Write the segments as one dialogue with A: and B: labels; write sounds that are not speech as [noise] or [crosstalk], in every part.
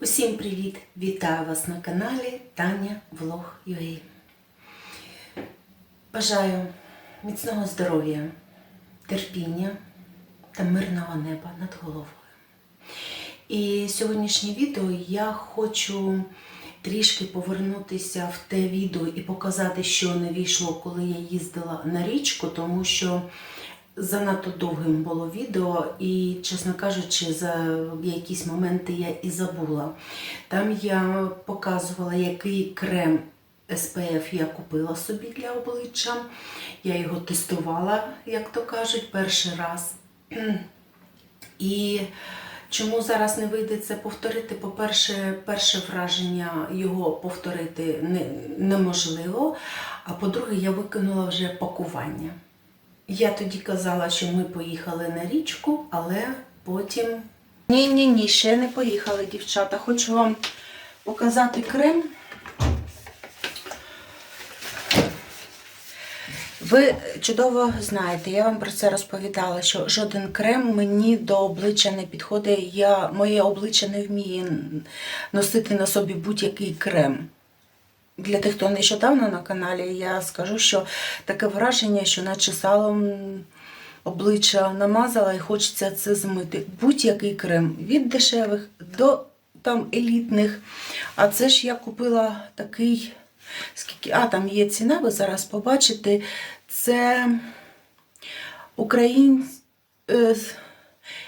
A: Усім привіт! Вітаю вас на каналі Таня Влог UA. Бажаю міцного здоров'я, терпіння та мирного неба над головою. І сьогоднішнє відео я хочу трішки повернутися в те відео і показати, що не вийшло, коли я їздила на річку, тому що занадто довгим було відео, і, чесно кажучи, за якісь моменти я і забула. Там я показувала, який крем SPF я купила собі для обличчя. Я його тестувала, як то кажуть, перший раз. І чому зараз не вийде це повторити? По-перше, перше враження його повторити неможливо. А по-друге, я викинула вже пакування. Я тоді казала, що ми поїхали на річку, але потім. Ні, ні, ні, ще не поїхали, дівчата. Хочу вам показати крем. Ви чудово знаєте, я вам про це розповідала, що жоден крем мені до обличчя не підходить. Я, Моє обличчя не вміє носити на собі будь-який крем. Для тих, хто нещодавно на каналі, я скажу, що таке враження, що наче салом обличчя намазала і хочеться це змити. Будь-який крем від дешевих до там елітних. А це ж я купила такий, скільки, а там є ціна, ви зараз побачите. Це Україн... е,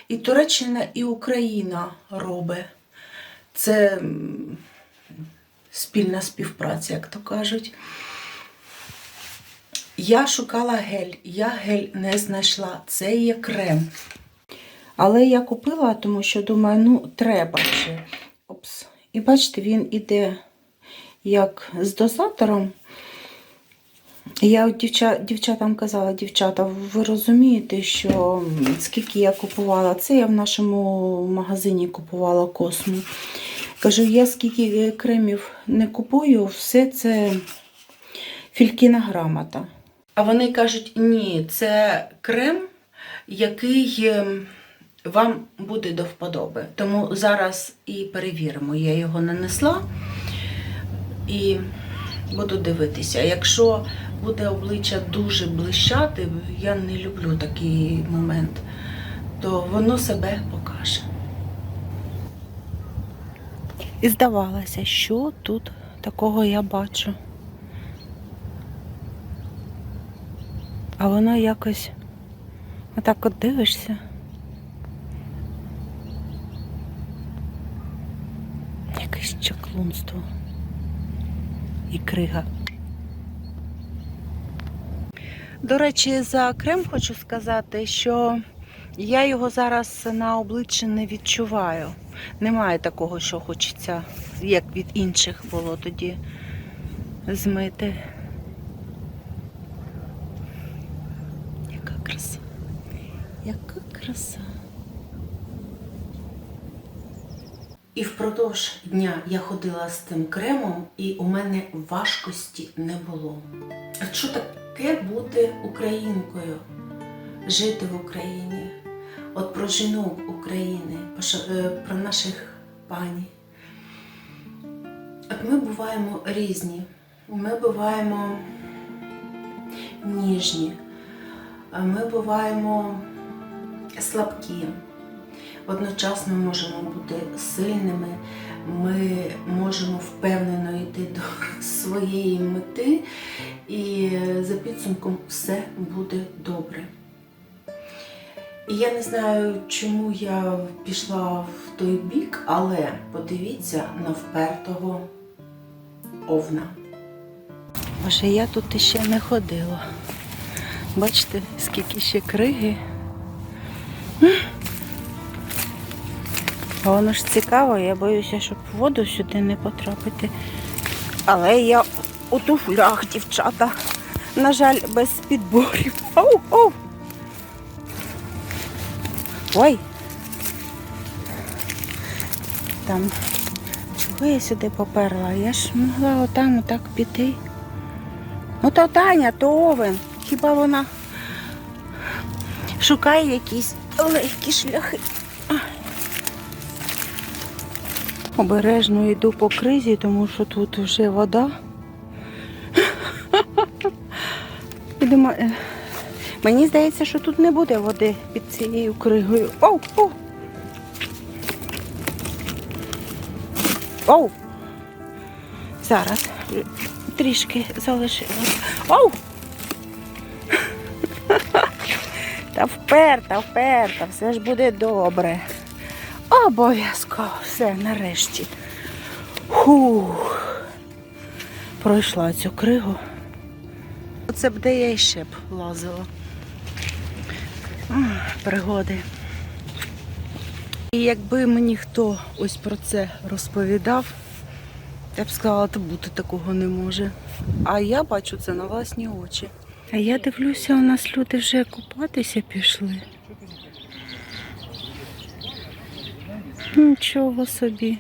A: і Туреччина, і Україна робить. Це спільна співпраця, як то кажуть. Я шукала гель, я гель не знайшла. Це є крем. Але я купила, тому що думаю, ну, треба ще. Опс. І бачите, він іде як з дозатором. Я от дівча, дівчатам казала, дівчата, ви розумієте, що скільки я купувала, це я в нашому магазині купувала косму. Кажу, я скільки кремів не купую, все це фількіна грамота. А вони кажуть, ні, це крем, який ем, вам буде до вподоби. Тому зараз і перевіримо. Я його нанесла і буду дивитися. Якщо буде обличчя дуже блищати, я не люблю такий момент, то воно себе покаже. І здавалося, що тут такого я бачу. А воно якось отак от дивишся. Якесь чаклунство і крига. До речі, за крем хочу сказати, що я його зараз на обличчі не відчуваю. Немає такого, що хочеться, як від інших було тоді змити. Яка краса. Яка краса. І впродовж дня я ходила з тим кремом, і у мене важкості не було. А що таке бути українкою? Жити в Україні? От про жінок України, про е, наших пані. От ми буваємо різні. Ми буваємо ніжні, ми буваємо слабкі. Одночасно можемо бути сильними, ми можемо впевнено йти до своєї мети, і за підсумком все буде добре. І я не знаю, чому я пішла в той бік, але подивіться на впертого овна. Боже, я тут ще не ходила. Бачите, скільки ще криги. Воно ж цікаво, я боюся, щоб воду сюди не потрапити. Але я у туфлях, дівчата. На жаль, без підборів. Оу, оу. Ой. Там. Чого я сюди поперла? Я ж могла отам отак піти. Ну то Таня, то овен. Хіба вона шукає якісь легкі шляхи. Обережно йду по кризі, тому що тут вже вода. [laughs] І думаю, е, мені здається, що тут не буде води під цією кригою. Оу, оу. Оу. Зараз трішки залишилось. Оу! [laughs] Та вперта, вперта, все ж буде добре. Обов'язково, все, нарешті. Фух. Пройшла цю кригу. Оце б де я іще б лазила. Пригоди. І якби мені хто ось про це розповідав, я б сказала, то бути такого не може. А я бачу це на власні очі. А я дивлюся, у нас люди вже купатися пішли. Нічого собі.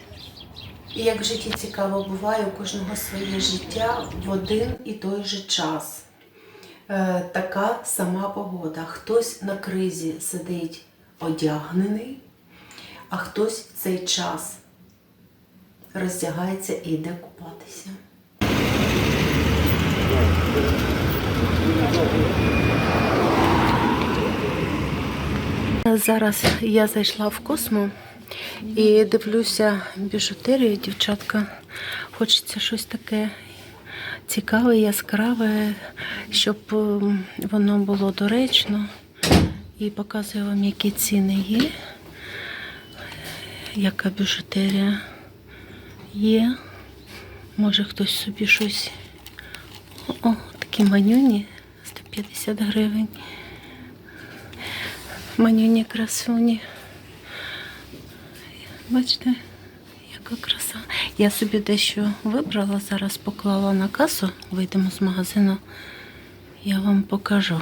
A: І як в житті цікаво буває, у кожного своє життя в один і той же час. Е, така сама погода. Хтось на кризі сидить одягнений, а хтось в цей час роздягається і йде купатися. Зараз я зайшла в космо і дивлюся біжутерію, дівчатка. Хочеться щось таке цікаве, яскраве, щоб ем, воно було доречно. І показую вам, які ціни є, яка біжутерія є. Може хтось собі щось. О, такі манюні 150 гривень. Манюні красуні. Бачите, яка краса. Я собі дещо вибрала, зараз поклала на касу, вийдемо з магазину, я вам покажу.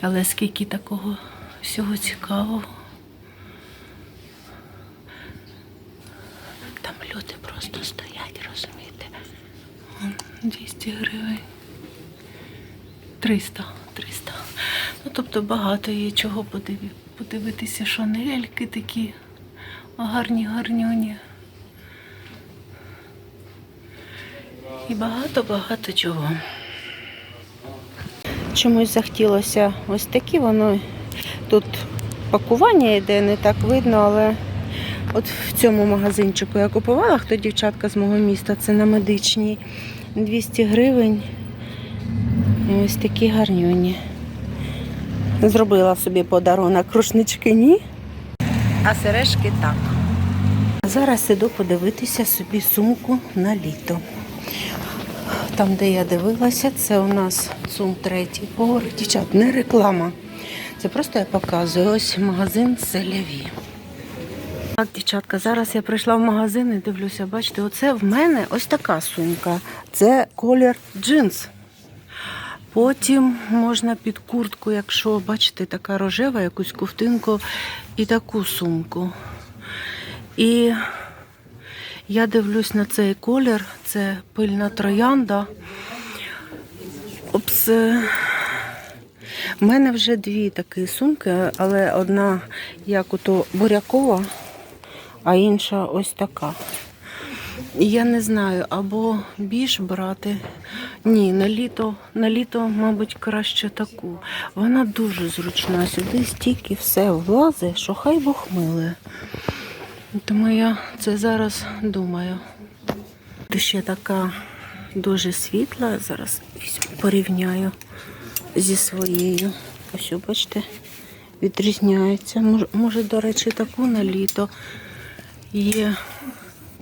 A: Але скільки такого всього цікавого. Там люди просто стоять, розумієте? 200 гривень. 300, 300. Ну, тобто багато є чого подивитися, шанельки такі гарні, гарнюні. І багато-багато чого. Чомусь захотілося ось такі, воно тут пакування йде, не так видно, але от в цьому магазинчику я купувала, хто дівчатка з мого міста, це на медичній 200 гривень. І ось такі гарнюні. Зробила собі подарунок рушнички ні, а сережки так. Зараз іду подивитися собі сумку на літо. Там, де я дивилася, це у нас сум третій поверх. Дівчат, не реклама. Це просто я показую. Ось магазин Селяві. Так, дівчатка, зараз я прийшла в магазин і дивлюся, бачите, оце в мене ось така сумка. Це колір джинс. Потім можна під куртку, якщо бачите, така рожева, якусь ковтинку і таку сумку. І я дивлюсь на цей колір, це пильна троянда. Опс. В мене вже дві такі сумки, але одна як ото бурякова, а інша ось така. Я не знаю, або біж брати. Ні, на літо, на літо, мабуть, краще таку. Вона дуже зручна. Сюди стільки все влазить, що хай Бог миле. Тому я це зараз думаю. Тут ще така дуже світла. Зараз порівняю зі своєю. Ось, бачите, відрізняється. Може, до речі, таку на літо є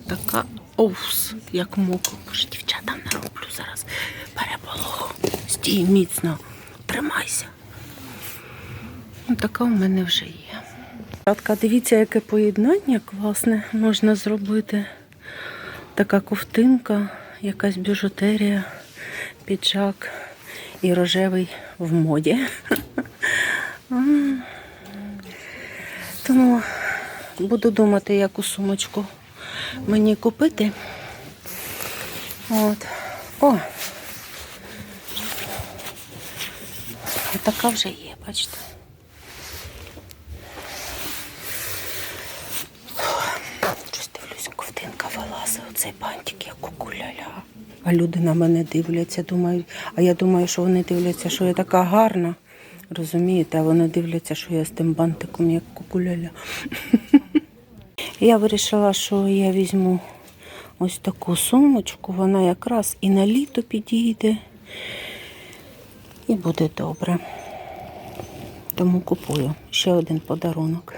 A: така овс, як муку. Може, дівчата нароблю зараз переполоху. Стій міцно, тримайся. Така в мене вже є. Дивіться, яке поєднання класне можна зробити. Така ковтинка, якась біжутерія, піджак і рожевий в моді. [laughs] Тому буду думати, яку сумочку мені купити. От. О! Така вже є, бачите. Щось дивлюсь, ковтинка зав'язую цей бантик, як кукуляля. А люди на мене дивляться, думають, а я думаю, що вони дивляться, що я така гарна. Розумієте, а вони дивляться, що я з тим бантиком, як кукуляля. [laughs] Я вирішила, що я візьму ось таку сумочку, вона якраз і на літо підійде, і буде добре. Тому купую ще один подарунок.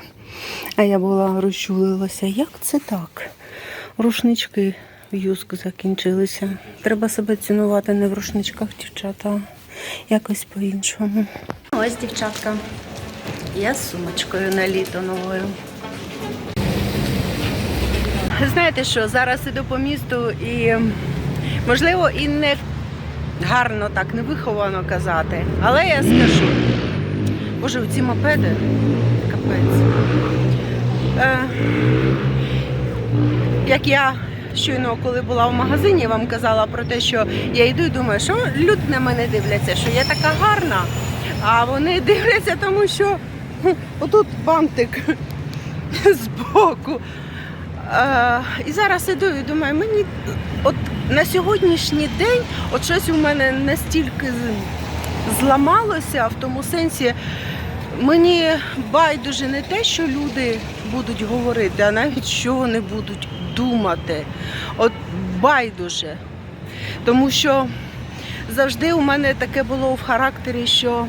A: А я була розчулилася. Як це так? Рушнички в юск закінчилися. Треба себе цінувати не в рушничках, дівчата, якось по-іншому. Ось, дівчатка, я з сумочкою на літо новою. Знаєте що, зараз іду по місту і, можливо, і не гарно так, не виховано казати, але я скажу. Боже, ці мопеди, капець. Як я щойно, коли була в магазині, вам казала про те, що я йду і думаю, що люди на мене дивляться, що я така гарна, а вони [laughs] дивляться, тому що отут бантик [laughs] збоку. І зараз іду і думаю, мені от на сьогоднішній день от щось у мене настільки зламалося в тому сенсі, мені байдуже не те, що люди будуть говорити, а навіть що вони будуть думати. От байдуже. Тому що завжди у мене таке було в характері, що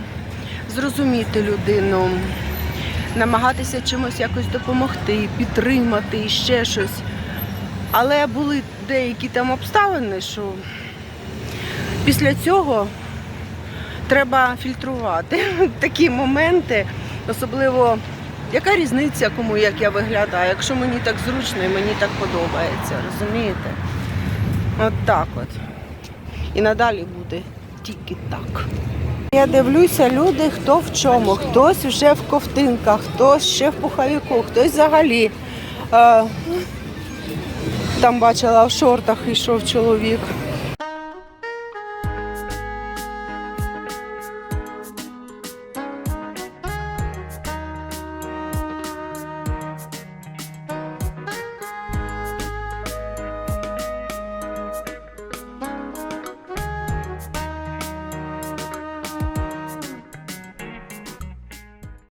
A: зрозуміти людину, намагатися чимось якось допомогти, підтримати ще щось. Але були деякі там обставини, що після цього треба фільтрувати [laughs] такі моменти, особливо яка різниця кому, як я виглядаю, якщо мені так зручно і мені так подобається, розумієте? От так от. І надалі буде тільки так. Я дивлюся, люди хто в чому, хтось вже в ковтинках, хтось ще в пуховіку, хтось взагалі. Е, там бачила в шортах йшов чоловік.